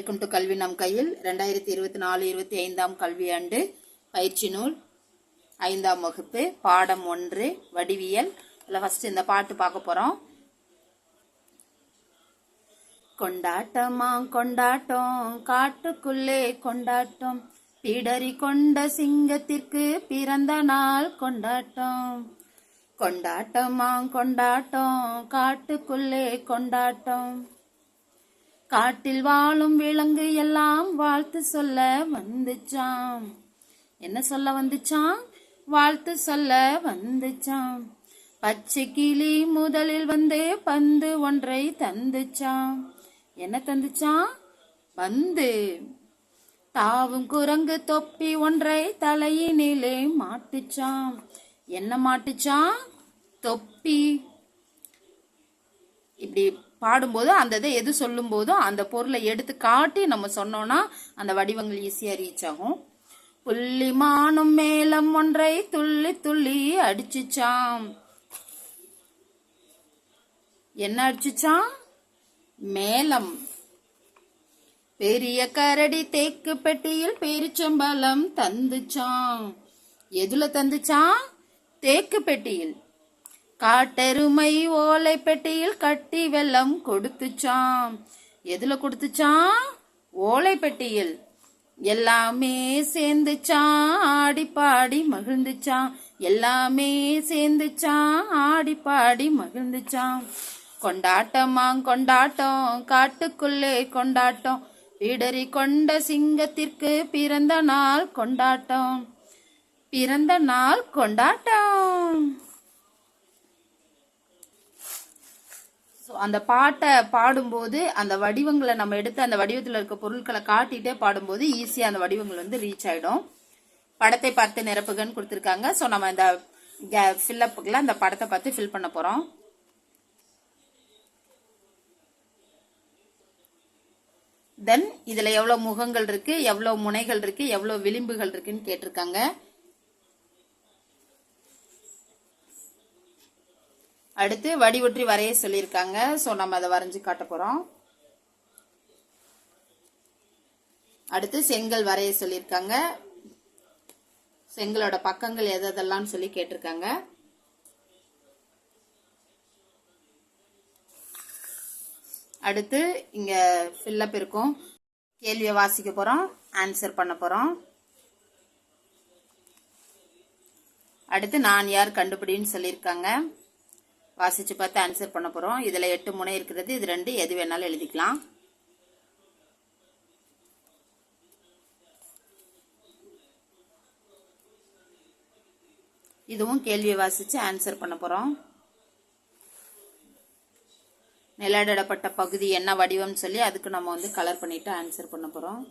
Welcome to கல்வி நம் கையில் ரெண்டாயிரத்தி இருபத்தி நாலு இருபத்தி ஐந்தாம் கல்வியாண்டு பயிற்சி நூல் ஐந்தாம் வகுப்பு பாடம் ஒன்று வடிவியல். இதில் ஃபர்ஸ்ட் இந்த பாட்டு பார்க்க போகிறோம் கொண்டாட்டமா கொண்டாட்டம் காட்டுக்குள்ளே கொண்டாட்டம் பிடரி கொண்ட சிங்கத்திற்கு பிறந்த நாள் கொண்டாட்டம். கொண்டாட்டமா கொண்டாட்டம் காட்டுக்குள்ளே கொண்டாட்டம். காட்டில் வாழும் விலங்கு எல்லாம் வாழ்த்து சொல்ல வந்துச்சாம். என்ன சொல்ல வந்துச்சாம்? வாழ்த்து சொல்ல வந்துச்சாம். பச்சை கிளி முதலில் வந்து பந்து ஒன்றை தந்துச்சாம். என்ன தந்துச்சாம்? பந்து. தாவும் குரங்கு தொப்பி ஒன்றை தலையினிலே மாட்டுச்சாம். என்ன மாட்டுச்சாம்? தொப்பி. இப்படி பாடும்போது அந்த இதை எது சொல்லும்போதோ அந்த பொருளை எடுத்து காட்டி நம்ம சொன்னோம்னா அந்த வடிவங்கள் ஈஸியா ரீச் ஆகும். புள்ளி மானும் மேலம் ஒன்றை துள்ளி துள்ளி அடிச்சுச்சாம். என்ன அடிச்சுச்சாம்? மேலம் பெரிய கரடி தேக்கு பெட்டியில் பேரிச்சம்பழம் தந்துச்சாம். எதுல தந்துச்சாம்? தேக்கு பெட்டியில். காட்டெருமை ஓலை பெட்டியில் கட்டி வெள்ளம் கொடுத்துச்சாம். எதுல கொடுத்துச்சாம்? ஓலை பெட்டியில். எல்லாமே சேர்ந்துச்சான் ஆடி பாடி மகிழ்ந்துச்சான் எல்லாமே சேர்ந்துச்சான் ஆடி பாடி மகிழ்ந்துச்சான் கொண்டாட்டமாங் கொண்டாட்டம். காட்டுக்குள்ளே கொண்டாட்டம். பிடரி கொண்ட சிங்கத்திற்கு பிறந்த நாள் கொண்டாட்டம். பிறந்த நாள் கொண்டாட்டம். ஸோ அந்த பாட்டை பாடும்போது அந்த வடிவங்களை நம்ம எடுத்து அந்த வடிவத்தில் இருக்க பொருட்களை காட்டிகிட்டே பாடும்போது ஈஸியாக அந்த வடிவங்கள் வந்து ரீச் ஆகிடும் படத்தை பார்த்து நிரப்புகன்னு கொடுத்துருக்காங்க. ஸோ நம்ம இந்த ஃபில்லப்புக்கில் அந்த படத்தை பார்த்து ஃபில் பண்ண போகிறோம் தென் இதில் எவ்வளோ முகங்கள் இருக்குது எவ்வளோ முனைகள் இருக்குது எவ்வளோ விளிம்புகள் இருக்குன்னு கேட்டிருக்காங்க. அடுத்து வடிவுற்றி வரைய சொல்லியிருக்காங்க. ஸோ நம்ம அதை வரைஞ்சு காட்ட போகிறோம் அடுத்து செங்கல் வரைய சொல்லியிருக்காங்க. செங்கலோட பக்கங்கள் எதெல்லாம் சொல்லி கேட்டிருக்காங்க. அடுத்து இங்க ஃபில்லப் இருக்கும். கேள்வியை வாசிக்க போறோம். ஆன்சர் பண்ண போறோம். அடுத்து நான் யார் கண்டுபிடின்னு சொல்லியிருக்காங்க. வாசிச்சு பார்த்து ஆன்சர் பண்ண போறோம். இதுல எட்டு முனை இருக்கிறது. இது ரெண்டு. எது வேணாலும் எழுதிக்கலாம். இதுவும் கேள்வியை வாசிச்சு ஆன்சர் பண்ண போறோம். நிலடப்பட்ட பகுதி என்ன வடிவம்னு சொல்லி அதுக்கு நம்ம வந்து கலர் பண்ணிட்டு ஆன்சர் பண்ண போறோம்.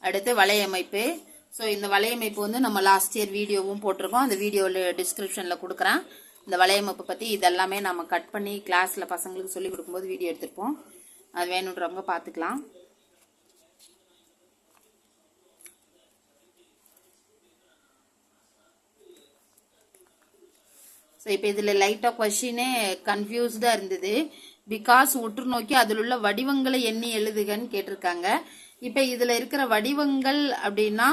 அடுத்து வலையமைப்பு. ஸோ இந்த வலையமைப்பு வந்து நம்ம லாஸ்ட் இயர் வீடியோவும் போட்டிருக்கோம். அந்த வீடியோவில் டிஸ்கிரிப்ஷனில் கொடுக்குறேன். இந்த வலையமைப்பு பற்றி இதெல்லாமே நம்ம கட் பண்ணி கிளாஸில் பசங்களுக்கு சொல்லிக் கொடுக்கும்போது வீடியோ எடுத்திருப்போம். அது வேணுன்றவங்க பார்த்துக்கலாம். ஸோ இப்போ இதில் லைட்டாக கொஷினே கன்ஃபியூஸ்டாக இருந்தது. பிகாஸ் உற்று நோக்கி அதில் உள்ள வடிவங்களை எண்ணி எழுதுகன்னு கேட்டிருக்காங்க. இப்போ இதில் இருக்கிற வடிவங்கள் அப்படின்னா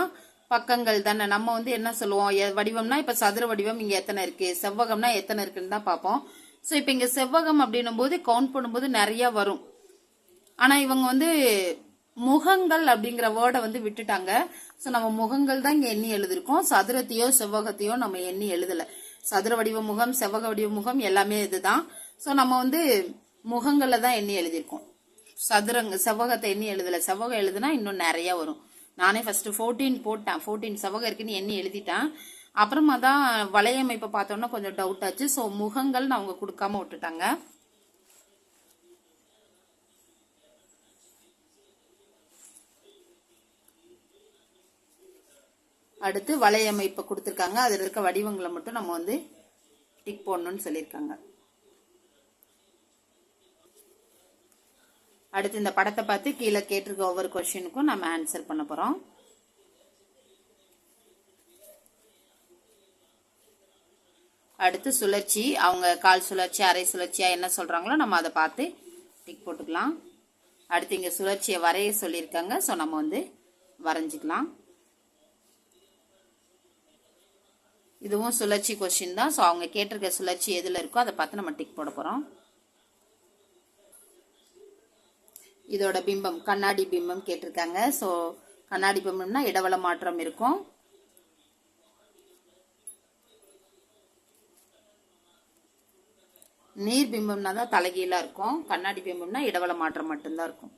பக்கங்கள் தானே. நம்ம வந்து என்ன சொல்லுவோம்? எ- வடிவம்னா இப்போ சதுர வடிவம் இங்கே எத்தனை இருக்கு? செவ்வகம்னா எத்தனை இருக்குன்னு தான் பார்ப்போம். ஸோ இப்போ இங்கே செவ்வகம் அப்படின்னும் போது கவுண்ட் பண்ணும்போது நிறைய வரும். ஆனால் இவங்க வந்து முகங்கள் அப்படிங்கிற வேர்டை வந்து விட்டுட்டாங்க. ஸோ நம்ம முகங்கள் தான் இங்கே எண்ணி எழுதிருக்கோம் சதுரத்தையோ செவ்வகத்தையோ நம்ம எண்ணி எழுதலை. சதுர வடிவ முகம் செவ்வக வடிவ முகம் எல்லாமே இதுதான். ஸோ நம்ம வந்து முகங்களில் தான் எண்ணி எழுதியிருக்கோம். சதுரங்க செவ்வகத்தை எண்ணி எழுதலை. செவ்வகம் எழுதுனா இன்னும் நிறைய வரும். நானே ஃபஸ்ட்டு ஃபோர்டீன் போட்டேன். ஃபோர்டீன் செவ்வகம் இருக்குன்னு எண்ணி எழுதிட்டேன். அப்புறமா தான் வலையமைப்பை பார்த்தோன்னா கொஞ்சம் டவுட் ஆச்சு. ஸோ முகங்கள் நான் அவங்க கொடுக்காம விட்டுட்டாங்க. அடுத்து வலையமைப்பை கொடுத்துருக்காங்க. அதில் இருக்க வடிவங்களை மட்டும் நம்ம வந்து டிக் போடணும்னு சொல்லியிருக்காங்க. அடுத்து இந்த படத்தை பார்த்து கீழே கேட்டிருக்க ஒவ்வொரு கொஸ்டினுக்கும் நம்ம ஆன்சர் பண்ண போகிறோம் அடுத்து சுழற்சி அவங்க கால் சுழற்சி அரை சுழற்சியாக என்ன சொல்கிறாங்களோ நம்ம அதை பார்த்து டிக் போட்டுக்கலாம். அடுத்து இங்கே சுழற்சியை வரைய சொல்லியிருக்காங்க ஸோ நம்ம வந்து வரைஞ்சிக்கலாம். இதுவும் சுழற்சி கொஸ்டின் தான் ஸோ அவங்க கேட்டிருக்க சுழற்சி எதில் இருக்கோ அதை பார்த்து நம்ம டிக் போட போகிறோம் இதோட பிம்பம் கண்ணாடி பிம்பம் கேட்டிருக்காங்க. ஸோ கண்ணாடி பிம்பம்னா இடவள மாற்றம் இருக்கும். நீர் பிம்பம்னா தான் தலைகீழாக இருக்கும். கண்ணாடி பிம்பம்னா இடவள மாற்றம் மட்டும்தான் இருக்கும்.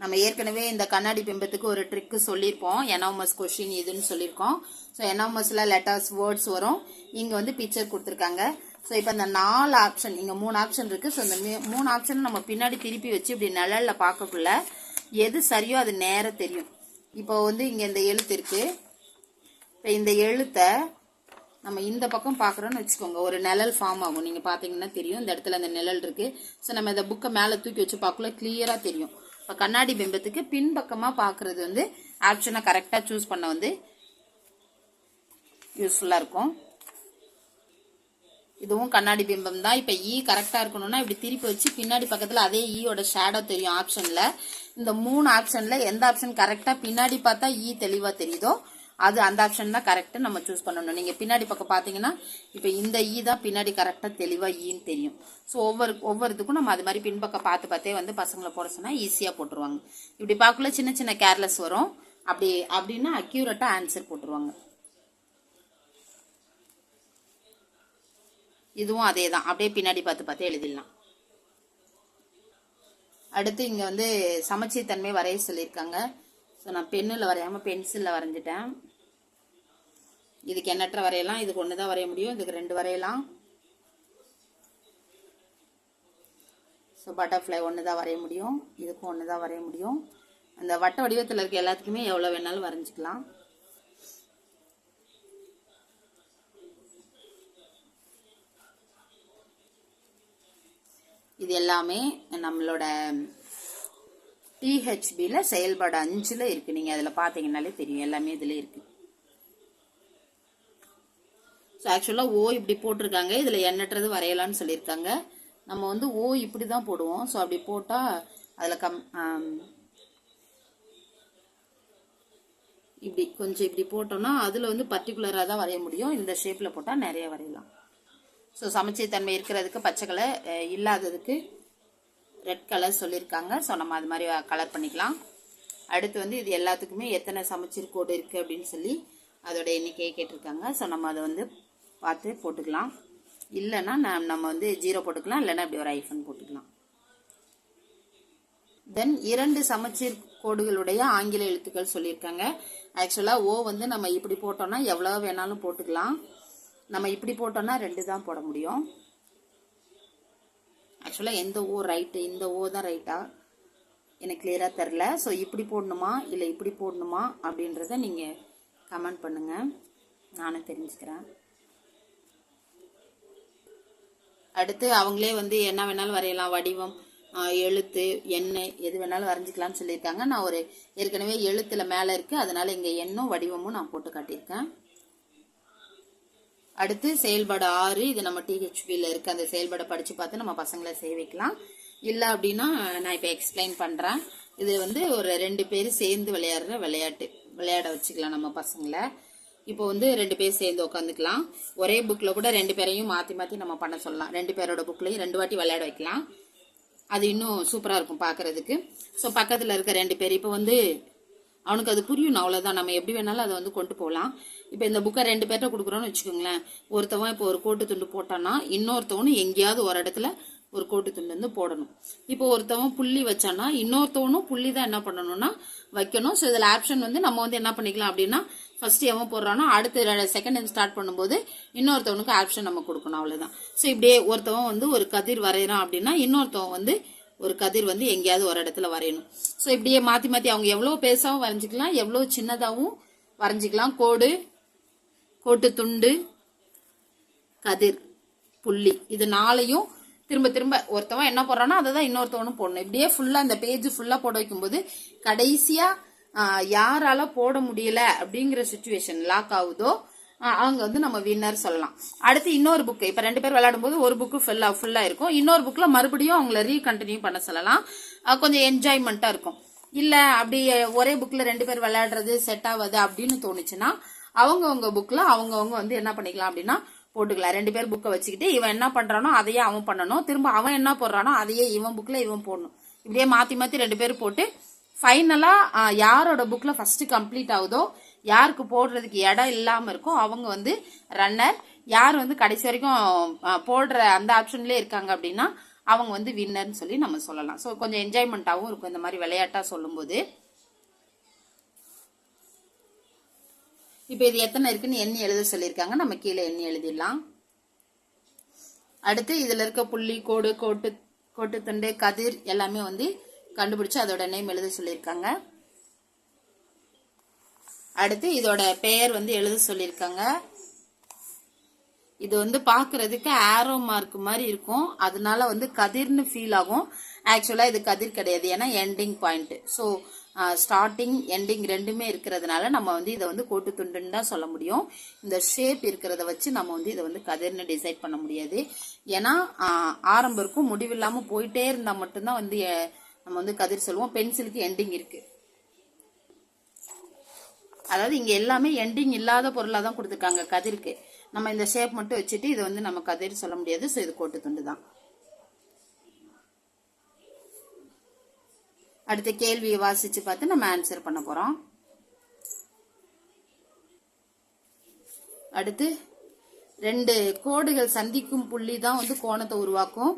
நம்ம ஏற்கனவே இந்த கண்ணாடி பிம்பத்துக்கு ஒரு ட்ரிக்கு சொல்லியிருப்போம். எனாமஸ் கொஷின் இதுன்னு சொல்லியிருக்கோம். ஸோ எனாமஸில் லெட்டர்ஸ் வேர்ட்ஸ் வரும். இங்கே வந்து பிக்சர் கொடுத்துருக்காங்க. ஸோ இப்போ இந்த நாலு ஆப்ஷன் இங்கே மூணு ஆப்ஷன் இருக்குது ஸோ இந்த மூணு ஆப்ஷன் நம்ம பின்னாடி திருப்பி வச்சு இப்படி நிழலில் பார்க்கக்குள்ள எது சரியோ அது நேராக தெரியும். இப்போ வந்து இங்கே இந்த எழுத்து இருக்குது இப்போ இந்த எழுத்தை நம்ம இந்த பக்கம் பார்க்குறோன்னு வச்சுக்கோங்க. ஒரு நிழல் ஃபார்ம் ஆகும். நீங்கள் பார்த்தீங்கன்னா தெரியும். இந்த இடத்துல அந்த நிழல் இருக்குது ஸோ நம்ம இந்த புக்கை மேலே தூக்கி வச்சு பார்க்கல கிளியராக தெரியும். இப்போ கண்ணாடி பிம்பத்துக்கு பின்பக்கமாக பார்க்குறது வந்து ஆப்ஷனை கரெக்டாக சூஸ் பண்ண வந்து யூஸ்ஃபுல்லாக இருக்கும். இதுவும் கண்ணாடி பிம்பம் தான். இப்போ ஈ கரெக்டாக இருக்கணும்னா இப்படி திருப்பி வச்சு பின்னாடி பக்கத்தில் அதே e ஈயோட ஷேடோ தெரியும் ஆப்ஷனில் இந்த மூணு ஆப்ஷனில் எந்த ஆப்ஷன் கரெக்டாக பின்னாடி பார்த்தா e ஈ தெளிவாக தெரியுதோ அது அந்த ஆப்ஷன் தான் கரெக்டாக நம்ம சூஸ் பண்ணணும். நீங்கள் பின்னாடி பக்கம் பார்த்தீங்கன்னா இப்போ இந்த ஈ தான் பின்னாடி கரெக்டாக தெளிவாக ஈன்னு தெரியும். ஸோ ஒவ்வொரு ஒவ்வொருத்துக்கும் நம்ம அது மாதிரி பின்பக்கம் பார்த்து பார்த்தே வந்து பசங்களை போட சொன்னால் ஈஸியாக போட்டுருவாங்க. இப்படி பார்க்கல சின்ன சின்ன கேர்லெஸ் வரும். அப்படி அப்படின்னா அக்யூரேட்டாக ஆன்சர் போட்டுருவாங்க. இதுவும் அதே தான் அப்படியே பின்னாடி பார்த்து பார்த்து எழுதிடலாம். அடுத்து இங்கே வந்து சமச்சீர் தன்மை வரைய சொல்லியிருக்காங்க. ஸோ நான் பென்னில் வரையாமல் பென்சிலில் வரைஞ்சிட்டேன். இதுக்கு எண்ணற்ற வரையலாம் இதுக்கு ஒன்று தான் வரைய முடியும் இதுக்கு ரெண்டு வரையலாம். ஸோ பட்டர்ஃப்ளை ஒன்று தான் வரைய முடியும் இதுக்கும் ஒன்று தான் வரைய முடியும். அந்த வட்ட வடிவத்தில் இருக்க எல்லாத்துக்குமே எவ்வளோ வேணாலும் வரைஞ்சிக்கலாம். இது எல்லாமே நம்மளோட டிஹெச்பியில் செயல்பாடு அஞ்சில் இருக்குது நீங்கள் அதில் பார்த்தீங்கன்னாலே தெரியும். எல்லாமே இதில் இருக்குது ஸோ ஆக்சுவலாக ஓ இப்படி போட்டிருக்காங்க. இதில் எண்ணற்றது வரையலாம்னு சொல்லியிருக்காங்க. நம்ம வந்து ஓ இப்படி தான் போடுவோம். ஸோ அப்படி போட்டால் அதில் கம் இப்படி கொஞ்சம் இப்படி போட்டோம்னா அதில் வந்து பர்டிகுலராக தான் வரைய முடியும். இந்த ஷேப்பில் போட்டால் நிறைய வரையலாம். ஸோ சமச்சீர் தன்மை இருக்கிறதுக்கு பச்சை கலர் இல்லாததுக்கு ரெட் கலர் சொல்லியிருக்காங்க. ஸோ நம்ம அது மாதிரி கலர் பண்ணிக்கலாம். அடுத்து வந்து இது எல்லாத்துக்குமே எத்தனை சமச்சீர் கோடு இருக்குது அப்படின்னு சொல்லி அதோட எண்ணிக்கையை கேட்டிருக்காங்க. ஸோ நம்ம அதை வந்து பார்த்து போட்டுக்கலாம். இல்லைன்னா ந- நம்ம வந்து ஜீரோ போட்டுக்கலாம். இல்லைன்னா இப்படி ஒரு ஐஃபன் போட்டுக்கலாம். தென் இரண்டு சமச்சீர் கோடுகளுடைய ஆங்கில எழுத்துக்கள் சொல்லியிருக்காங்க. ஆக்சுவலாக ஓ வந்து நம்ம இப்படி போட்டோம்னா எவ்வளோ வேணாலும் போட்டுக்கலாம். நம்ம இப்படி போட்டோம்னா ரெண்டு தான் போட முடியும். ஆக்சுவலாக எந்த ஓ ரைட்டு இந்த ஓ தான் ரைட்டா எனக்கு கிளியராக தெரில ஸோ இப்படி போடணுமா? இல்லை இப்படி போடணுமா? அப்படின்றத நீங்கள் கமெண்ட் பண்ணுங்கள் நானும் தெரிஞ்சுக்கிறேன். அடுத்து அவங்களே வந்து என்ன வேணாலும் வரையலாம். வடிவம் எழுத்து எண்ணெய் எது வேணாலும் வரைஞ்சிக்கலாம்னு சொல்லியிருக்காங்க. நான் ஒரு ஏற்கனவே எழுத்தில் மேலே இருக்குது அதனால் இங்கே எண்ணும் வடிவமும் நான் போட்டு காட்டியிருக்கேன். அடுத்து செயல்பாடு ஆறு இது நம்ம டிஹெச்பியில் இருக்க அந்த செயல்பாடை படித்து பார்த்து நம்ம பசங்களை சேவிக்கலாம் வைக்கலாம். இல்லை அப்படின்னா நான் இப்போ எக்ஸ்பிளைன் பண்ணுறேன் இது வந்து ஒரு ரெண்டு பேர் சேர்ந்து விளையாடுற விளையாட்டு. விளையாட வச்சுக்கலாம் நம்ம பசங்களை. இப்போ வந்து ரெண்டு பேர் சேர்ந்து உட்காந்துக்கலாம் ஒரே புக்கில் கூட ரெண்டு பேரையும் மாற்றி மாற்றி நம்ம பண்ண சொல்லலாம். ரெண்டு பேரோட புக்லையும் ரெண்டு வாட்டி விளையாட வைக்கலாம். அது இன்னும் சூப்பராக இருக்கும் பார்க்குறதுக்கு. ஸோ பக்கத்தில் இருக்க ரெண்டு பேர். இப்போ வந்து அவனுக்கு அது புரியும் அவ்வளோதான் நம்ம எப்படி வேணாலும் அதை வந்து கொண்டு போகலாம். இப்போ இந்த புக்கை ரெண்டு பேர்ட்ட கொடுக்குறோன்னு வச்சுக்கோங்களேன். ஒருத்தவன் இப்போ ஒரு கோட்டு துண்டு போட்டான்னா இன்னொருத்தவனும் எங்கேயாவது ஒரு இடத்துல ஒரு கோட்டு துண்டு வந்து போடணும். இப்போ ஒருத்தவன் புள்ளி வச்சான்னா இன்னொருத்தவனும் புள்ளி தான் என்ன பண்ணணும்னா வைக்கணும். ஸோ இதில் ஆப்ஷன் வந்து நம்ம வந்து என்ன பண்ணிக்கலாம் அப்படின்னா ஃபர்ஸ்ட் எவன் போடுறானோ அடுத்த செகண்ட் ஸ்டார்ட் பண்ணும்போது இன்னொருத்தவனுக்கு ஆப்ஷன் நம்ம கொடுக்கணும் அவ்வளோதான் ஸோ இப்படியே ஒருத்தவன் வந்து ஒரு கதிர் வரைகிறான் அப்படின்னா இன்னொருத்தவன் வந்து ஒரு கதிர் வந்து எங்கேயாவது ஒரு இடத்துல வரையணும். ஸோ இப்படியே மாற்றி மாற்றி அவங்க எவ்வளோ பெருசாகவும் வரைஞ்சிக்கலாம் எவ்வளோ சின்னதாகவும் வரைஞ்சிக்கலாம். கோடு கோட்டு துண்டு கதிர் புள்ளி. இது நாளையும் திரும்ப திரும்ப ஒருத்தவன் என்ன போடுறானோ அதை தான் இன்னொருத்தவனும் போடணும். இப்படியே ஃபுல்லாக அந்த பேஜ் ஃபுல்லாக போட வைக்கும்போது கடைசியாக யாரால போட முடியல அப்படிங்கிற சுச்சுவேஷன் லாக் ஆகுதோ அவங்க வந்து நம்ம வின்னர் சொல்லலாம். அடுத்து இன்னொரு புக்கு இப்போ ரெண்டு பேர் விளையாடும் போது ஒரு புக்கு ஃபுல்லாக ஃபுல்லாக இருக்கும். இன்னொரு புக்கில் மறுபடியும் அவங்கள ரீகண்டினியூ பண்ண சொல்லலாம். கொஞ்சம் என்ஜாய்மெண்ட்டாக இருக்கும். இல்லை அப்படி ஒரே புக்கில் ரெண்டு பேர் விளையாடுறது செட் ஆகாது அப்படின்னு தோணுச்சுன்னா அவங்கவுங்க புக்கில் அவங்கவுங்க வந்து என்ன பண்ணிக்கலாம் அப்படின்னா போட்டுக்கலாம். ரெண்டு பேர் புக்கை வச்சுக்கிட்டு இவன் என்ன பண்ணுறானோ அதையே அவன் பண்ணணும். திரும்ப அவன் என்ன போடுறானோ அதையே இவன் புக்கில் இவன் போடணும். இப்படியே மாற்றி மாற்றி ரெண்டு பேர் போட்டு ஃபைனலாக யாரோட புக்கில் ஃபஸ்ட்டு கம்ப்ளீட் ஆகுதோ யாருக்கு போடுறதுக்கு இடம் இல்லாமல் இருக்கோ அவங்க வந்து ரன்னர் யார் வந்து கடைசி வரைக்கும் போடுற அந்த ஆப்ஷன்லேயே இருக்காங்க அப்படின்னா அவங்க வந்து வின்னர்னு சொல்லி நம்ம சொல்லலாம். ஸோ கொஞ்சம் என்ஜாய்மெண்ட்டாகவும் இருக்கும் இந்த மாதிரி விளையாட்டாக சொல்லும்போது. இப்போ இது எத்தனை இருக்குன்னு எண்ணி எழுத சொல்லியிருக்காங்க. நம்ம கீழே எண்ணி எழுதிடலாம். அடுத்து இதில் இருக்க புள்ளி கோடு கோட்டு கோட்டுத்தண்டு கதிர் எல்லாமே வந்து கண்டுபிடிச்சு அதோட நேம் எழுத சொல்லியிருக்காங்க. அடுத்து இதோட பெயர் வந்து எழுத சொல்லியிருக்காங்க. இது வந்து பார்க்கறதுக்கு ஆரோ மார்க் மாதிரி இருக்கும். அதனால வந்து கதிர்னு ஃபீல் ஆகும். ஆக்சுவலாக இது கதிர் கிடையாது. ஏன்னா ending point so starting ending ரெண்டுமே இருக்கிறதுனால நம்ம வந்து இதை வந்து கோட்டு துண்டுன்னு தான் சொல்ல முடியும். இந்த ஷேப் இருக்கிறத வச்சு நம்ம வந்து இதை வந்து கதிர்னு டிசைட் பண்ண முடியாது. ஏன்னா ஆரம்பம் இருக்கும். முடிவில்லாமல் போயிட்டே இருந்தால் மட்டும்தான் வந்து நம்ம வந்து கதிர் சொல்லுவோம். பென்சிலுக்கு எண்டிங் இருக்குது அதாவது இங்கே எல்லாமே எண்டிங் இல்லாத பொருளாக தான் கொடுத்துருக்காங்க கதிருக்கு. நம்ம இந்த ஷேப் மட்டும் வச்சுட்டு இது வந்து நம்ம கதிர் சொல்ல முடியாது. ஸோ இது கோட்டு துண்டு தான் அடுத்த கேள்வியை வாசித்து பார்த்து நம்ம ஆன்சர் பண்ண போகிறோம் அடுத்து ரெண்டு கோடுகள் சந்திக்கும் புள்ளி தான் வந்து கோணத்தை உருவாக்கும்.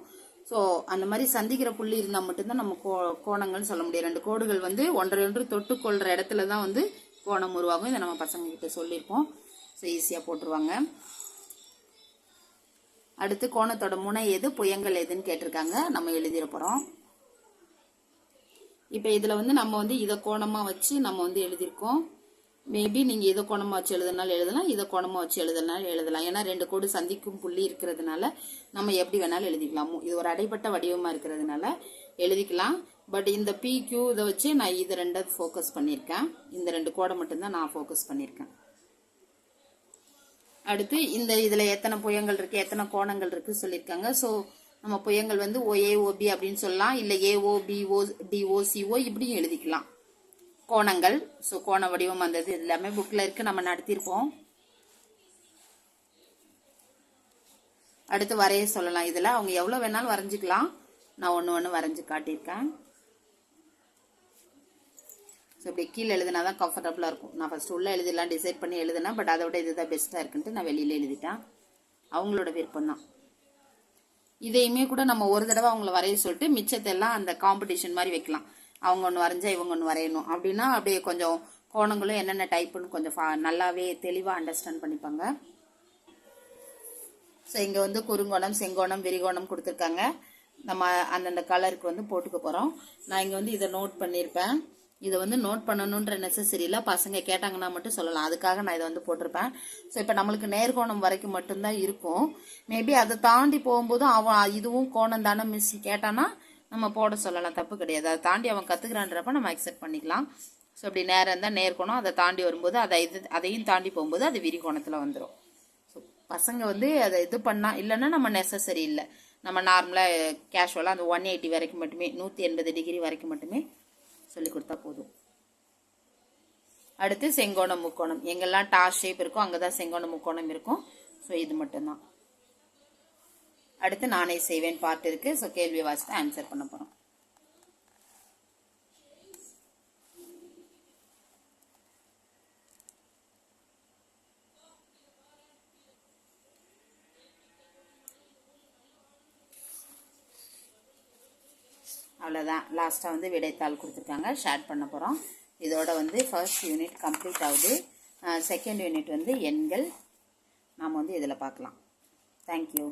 ஸோ அந்த மாதிரி சந்திக்கிற புள்ளி இருந்தால் மட்டும்தான் நம்ம கோ கோணங்கள்னு சொல்ல முடியும். ரெண்டு கோடுகள் வந்து ஒன்றரை ஒன்று தொட்டுக்கொள்கிற இடத்துல தான் வந்து கோணம் உருவாகும். இதை நம்ம பசங்கக்கிட்ட சொல்லியிருக்கோம் ஸோ ஈஸியாக போட்டுருவாங்க. அடுத்து கோணத்தோட முனை எது புயங்கள் எதுன்னு கேட்டிருக்காங்க. நம்ம எழுதிட போகிறோம் இப்போ இதில் வந்து நம்ம வந்து இதை கோணமாக வச்சு நம்ம வந்து எழுதியிருக்கோம். மேபி நீங்கள் இதை கோணமாக வச்சு எழுதுனாலும் எழுதலாம் இதை கோணமாக வச்சு எழுதுனாலும் எழுதலாம். ஏன்னா ரெண்டு கோடு சந்திக்கும் புள்ளி இருக்கிறதுனால நம்ம எப்படி வேணாலும் எழுதிக்கலாம். இது ஒரு அடைப்பட்ட வடிவமாக இருக்கிறதுனால எழுதிக்கலாம். பட் இந்த பிக்யூ இதை வச்சு நான் இது ரெண்டாவது ஃபோக்கஸ் பண்ணியிருக்கேன். இந்த ரெண்டு கோடை மட்டும்தான் நான் ஃபோக்கஸ் பண்ணியிருக்கேன். அடுத்து இந்த இதில் எத்தனை புயங்கள் இருக்குது எத்தனை கோணங்கள் இருக்குது சொல்லியிருக்காங்க. ஸோ நம்ம புயங்கள் வந்து ஓஏஓபி அப்படின்னு சொல்லலாம். இல்லை ஏஓ பிஓ டிஓசிஓ இப்படியும் எழுதிக்கலாம். கோணங்கள். ஸோ கோண வடிவம் வந்தது இது எல்லாமே புக்கில் இருக்குது நம்ம நடத்தியிருப்போம். அடுத்து வரைய சொல்லலாம். இதில் அவங்க எவ்வளோ வேணாலும் வரைஞ்சிக்கலாம். நான் ஒன்று ஒன்று வரைஞ்சு காட்டியிருக்கேன். ஸோ இப்படி கீழே எழுதினா தான் கம்ஃபர்டபுளாக இருக்கும். நான் ஃபஸ்ட் உள்ளே எழுதிடலாம் டிசைட் பண்ணி எழுதினேன் பட் அதை விட இதுதான் பெஸ்ட்டாக இருக்குன்ட்டு நான் வெளியில் எழுதிட்டேன். அவங்களோட விருப்பம் தான். இதையுமே கூட நம்ம ஒரு தடவை அவங்கள வரைய சொல்லிட்டு மிச்சத்தை எல்லாம் அந்த காம்படிஷன் மாதிரி வைக்கலாம். அவங்க ஒன்று வரைஞ்சா இவங்க ஒன்று வரையணும். அப்படின்னா அப்படியே கொஞ்சம் கோணங்களும் என்னென்ன டைப்புன்னு கொஞ்சம் ஃபா- நல்லாவே தெளிவாக அண்டர்ஸ்டாண்ட் பண்ணிப்பாங்க. ஸோ இங்கே வந்து குறுங்கோணம் செங்கோணம் விரிகோணம் கொடுத்துருக்காங்க. நம்ம அந்தந்த கலருக்கு வந்து போட்டுக்க போகிறோம் நான் இங்கே வந்து இதை நோட் பண்ணியிருப்பேன் இதை வந்து நோட் பண்ணணுன்ற நெசசரியில் இல்லை பசங்க கேட்டாங்கன்னா மட்டும் சொல்லலாம். அதுக்காக நான் இதை வந்து போட்டிருப்பேன். ஸோ இப்போ நம்மளுக்கு நேர்கோணம் வரைக்கும் மட்டும்தான் இருக்கும். மேபி அதை தாண்டி போகும்போது அவன் இதுவும் கோணம் தானே மிஸ் கேட்டானா நம்ம போட சொல்லலாம். தப்பு கிடையாது. அதை தாண்டி அவன் கற்றுக்கிறான்றப்ப நம்ம அக்செப்ட் பண்ணிக்கலாம். ஸோ அப்படி நேரம் இருந்தால் நேர்கோணம் அதை தாண்டி வரும்போது அதை இது அதையும் தாண்டி போகும்போது அது விரிகோணத்தில் வந்துடும் ஸோ பசங்க வந்து அதை இது பண்ணால் இல்லைன்னா நம்ம நெசசரி இல்லை. நம்ம நார்மலாக கேஷுவலாக அந்த ஒன் எயிட்டி வரைக்கும் மட்டுமே நூற்றி எண்பது டிகிரி வரைக்கும் மட்டுமே சொல்லி கொடுத்தா போதும். அடுத்து செங்கோணம் முக்கோணம். எங்கெல்லாம் டாஸ் ஷேப் இருக்கோ அங்கே தான் செங்கோணம் முக்கோணம் இருக்கும். ஸோ இது மட்டும்தான். அடுத்து நானே செய்வேன் பார்ட் இருக்கு. ஸோ கேள்வி வாசித்து ஆன்சர் பண்ண போகிறோம் அவ்வளோதான் லாஸ்ட்டாக வந்து விடைத்தாள் கொடுத்துருக்காங்க. ஷேர் பண்ண போகிறோம் இதோட வந்து ஃபர்ஸ்ட் யூனிட் கம்ப்ளீட் ஆகுது. செகண்ட் யூனிட் வந்து எண்கள். நாம் வந்து இதில் பார்க்கலாம். தேங்க்யூ